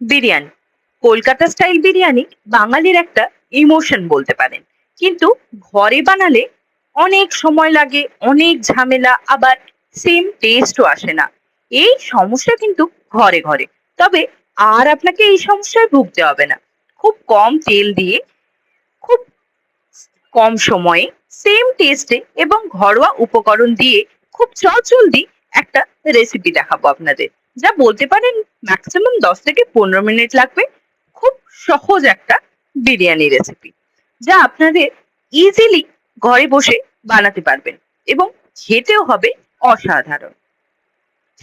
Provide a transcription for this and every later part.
Biryani. Kolkata style biryani বাঙালির একটা emotion বলতে পারেন। কিন্তু ঘরে বানালে অনেক সময় লাগে, অনেক ঝামেলা, আবার সেম টেস্টও আসে না। এই সমস্যা কিন্তু ঘরে ঘরে। তবে আর আপনাকে এই সমস্যায় ভুগতে হবে না। খুব কম তেল দিয়ে, খুব কম সময়ে সেম টেস্টে এবং ঘরোয়া উপকরণ দিয়ে খুব চটজলদি একটা রেসিপি দেখাবো আপনাদের। যা বলতে পারেন ম্যাক্সিমাম দশ থেকে পনেরো মিনিট লাগবে। খুব সহজ একটা বিরিয়ানি রেসিপি যা আপনাদের ইজিলি ঘরে বসে বানাতে পারবেন এবং খেতেও হবে অসাধারণ।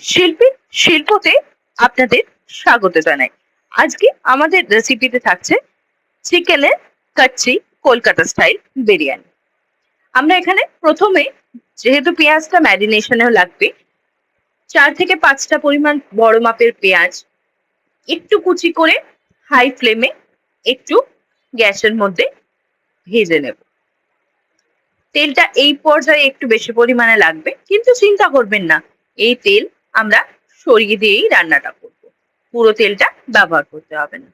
শিল্পীর শিল্পতে আপনাদের স্বাগত জানাই। আজকে আমাদের রেসিপিতে থাকছে চিকেনের কাচ্চি কলকাতা স্টাইল বিরিয়ানি। আমরা এখানে প্রথমে যেহেতু পেঁয়াজটা ম্যারিনেশনেও লাগবে চার থেকে পাঁচটা পরিমাণ বড় মাপের পেঁয়াজ, একটু কুচি করে হাই ফ্লেমে একটু গ্যাসের মধ্যে ভেজে নেব। তেলটা এই পর্যায়ে একটু বেশি পরিমাণে লাগবে, কিন্তু চিন্তা করবেন না, এই তেল আমরা সরিয়ে দিয়েই রান্নাটা করব। পুরো তেলটা ব্যবহার করতে হবে না।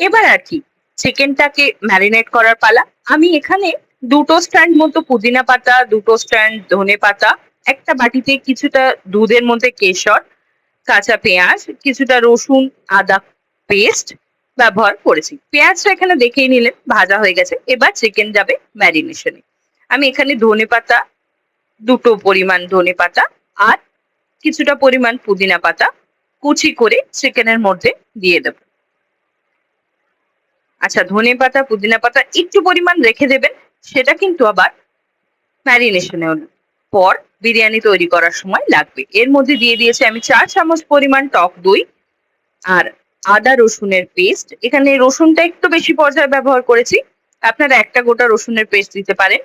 এবার আর কি চিকেনটাকে ম্যারিনেট করার পালা। আমি এখানে দুটো স্ট্যান্ড মতো পুদিনা পাতা, দুটো স্ট্যান্ড ধনে পাতা একটা বাটিতে কিছুটা দুধের মধ্যে কেশর, কাঁচা পেঁয়াজ, কিছুটা রসুন, আদা পেস্ট ব্যবহার করেছি। পেঁয়াজটা এখানে দেখেই নিলেন, ভাজা হয়ে গেছে। এবার চিকেন যাবে ম্যারিনেশনে আমি এখানে ধনে পাতা, দুটো পরিমাণ ধনে পাতা আর কিছুটা পরিমাণ পুদিনা পাতা কুচি করে চিকেনের মধ্যে দিয়ে দেব। আচ্ছা ধনে পাতা, পুদিনা পাতা একটু পরিমাণ রেখে দেবেন, সেটা কিন্তু আবার ম্যারিনেশনের পর বিরিয়ানি তৈরি করার সময় লাগবে। এর মধ্যে দিয়ে দিয়েছি আমি চার চামচ পরিমাণ টক দই আর আদা রসুনের পেস্ট। এখানে রসুনটা একটু বেশি পর্যায়ে ব্যবহার করেছি। আপনারা একটা গোটা রসুনের পেস্ট দিতে পারেন।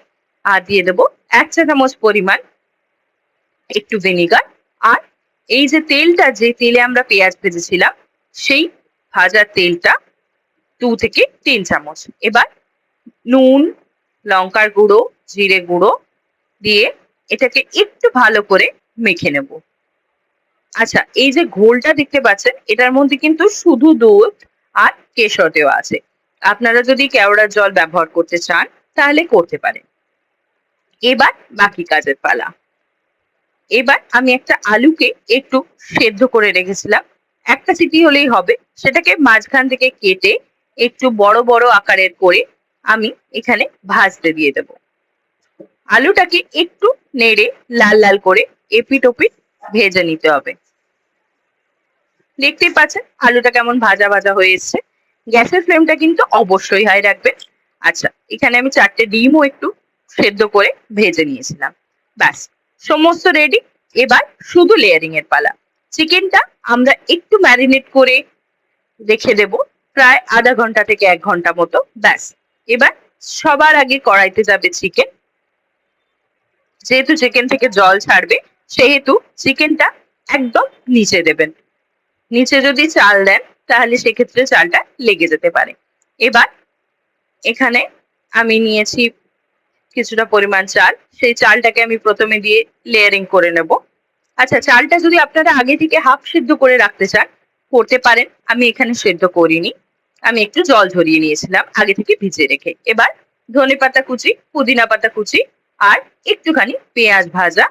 আর দিয়ে দেবো এক চা চামচ পরিমাণ একটু ভিনিগার। আর এই যে তেলটা, যে তেলে আমরা পেঁয়াজ ভেজেছিলাম, সেই ভাজার তেলটা দু থেকে তিন চামচ। এবার নুন, লঙ্কার গুঁড়ো, জিরে গুঁড়ো দিয়ে এটাকে একটু ভালো করে মেখে নেব। আচ্ছা এই যে ঘোলটা দেখতে পাচ্ছেন, এটার মধ্যে কিন্তু শুধু দুধ আর কেশর দেওয়া আছে। আপনারা যদি কেওড়ার জল ব্যবহার করতে চান, তাহলে করতে পারেন। এবার বাকি কাজের পালা। এবার আমি একটা আলুকে একটু সেদ্ধ করে রেখেছিলাম। একটা সিটি হলেই হবে। সেটাকে মাঝখান থেকে কেটে একটু বড় বড় আকারের করে আমি এখানে ভাজতে দিয়ে দেব। আলুটাকে একটু নেড়ে লাল লাল করে এপিট ওপিট ভেজে নিতে হবে। দেখতেই পাচ্ছেন আলুটা কেমন ভাজা ভাজা হয়ে এসছে। গ্যাসের ফ্লেমটা কিন্তু অবশ্যই হাই রাখবেন। আচ্ছা এখানে আমি চারটে ডিমও একটু সেদ্ধ করে ভেজে নিয়েছিলাম। ব্যাস, সমস্ত রেডি এবার শুধু লেয়ারিং এর পালা। চিকেনটা আমরা একটু ম্যারিনেট করে রেখে দেব, প্রায় আধা ঘণ্টা থেকে এক ঘণ্টা মতো। ব্যাস, এবার সবার আগে কড়াইতে যাবে চিকেন যেহেতু চিকেন থেকে জল ছাড়বে, সেহেতু চিকেনটা একদম নিচে দেবেন। নিচে যদি চাল দেন, তাহলে সেক্ষেত্রে চালটা লেগে যেতে পারে। এবার এখানে আমি নিয়েছি কিছুটা পরিমাণ চাল। সেই চালটাকে আমি প্রথমে দিয়ে লেয়ারিং করে নেব। আচ্ছা চালটা যদি আপনারা আগে থেকে হাফ সিদ্ধ করে রাখতে চান, করতে পারেন। আমি এখানে সেদ্ধ করিনি। আমি একটু জল ঝরিয়ে নিয়েছিলাম, আগে থেকে ভিজিয়ে রেখে। এবার ধনে পাতা কুচি, পুদিনা পাতা কুচি আর একটুখানি পেঁয়াজ ভাজা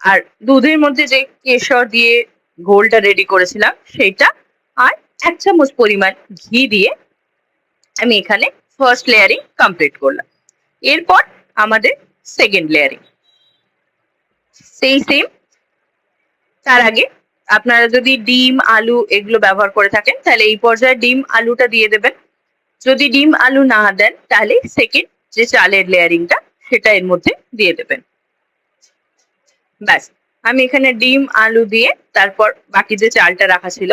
আর দুধের মধ্যে যে কেশর দিয়ে ঘোলটা রেডি করেছিলাম, সেইটা আর এক চামচ পরিমাণ ঘি দিয়ে আমি এখানে ফার্স্ট লেয়ারিং কমপ্লিট করলাম। এরপর আমাদের সেকেন্ড লেয়ারিং সেই সেম তার আগে আপনারা যদি ডিম, আলু এগুলো ব্যবহার করে থাকেন, তাহলে এই পর্যায়ে ডিম, আলুটা দিয়ে দেবেন। যদি ডিম, আলু না দেন, তাহলে সেকেন্ড যে চালের লেয়ারিংটা সেটা এর মধ্যে দিয়ে দেবেন। ব্যাস, আমি এখানে ডিম, আলু দিয়ে তারপর বাকি যে চালটা রাখা ছিল,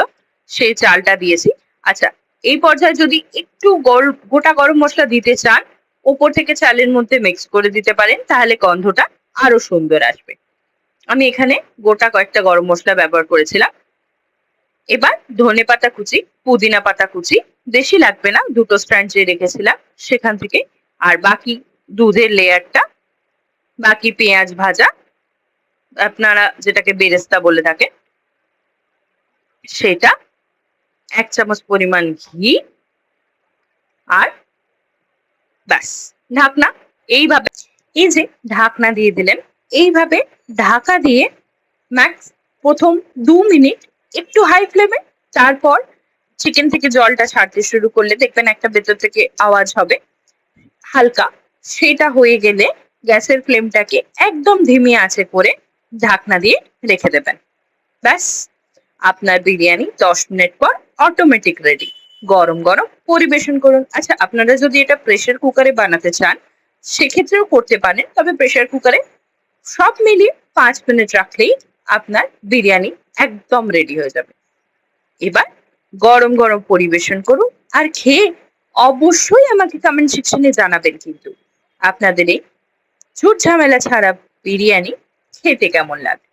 সেই চালটা দিয়েছি। আচ্ছা এই পর্যায়ে যদি একটু গোটা গরম মশলা দিতে চান, ওপর থেকে চালের মধ্যে মিক্স করে দিতে পারেন, তাহলে গন্ধটা আরও সুন্দর আসবে। আমি এখানে গোটা কয়েকটা গরম মশলা ব্যবহার করেছিলাম। এবার ধনে পাতা কুচি, পুদিনা পাতা কুচি, বেশি লাগবে না, দুটো স্ট্যান্ড যে রেখেছিলাম, সেখান থেকে আর বাকি দুধের লেয়ারটা, বাকি পেঁয়াজ ভাজা, আপনারা যেটাকে বেরেস্তা বলে থাকেন, সেটা এক চামচ পরিমাণ ঘি আর ব্যাস। ঢাকনা, এইভাবে, এই যে ঢাকনা দিয়ে দিলেন, এইভাবে ঢাকা দিয়ে ম্যাক্স প্রথম দু মিনিট একটু হাই ফ্লেমে তারপর চিকেন থেকে জলটা ছাড়তে শুরু করলে দেখবেন একটা ভেতর থেকে আওয়াজ হবে, হালকা সেটা হয়ে গেলে গ্যাসের ফ্লেমটাকে একদম ধিমি আঁচে করে ঢাকনা দিয়ে রেখে দেবেন। ব্যাস, আপনার বিরিয়ানি দশ মিনিট পর অটোমেটিক রেডি গরম গরম পরিবেশন করুন। আচ্ছা আপনারা যদি এটা প্রেসার কুকারে বানাতে চান, সেক্ষেত্রেও করতে পারেন, তবে প্রেশার কুকারে সব মিলিয়ে পাঁচ মিনিট রাখলেই আপনার বিরিয়ানি একদম রেডি হয়ে যাবে। এবার গরম গরম পরিবেশন করুন। আর খেয়ে অবশ্যই আমাকে কমেন্ট সেকশনে জানাবেন কিন্তু। আপনাদের এই ঝুট ঝামেলা ছাড়া বিরিয়ানি খেতে কেমন লাগে?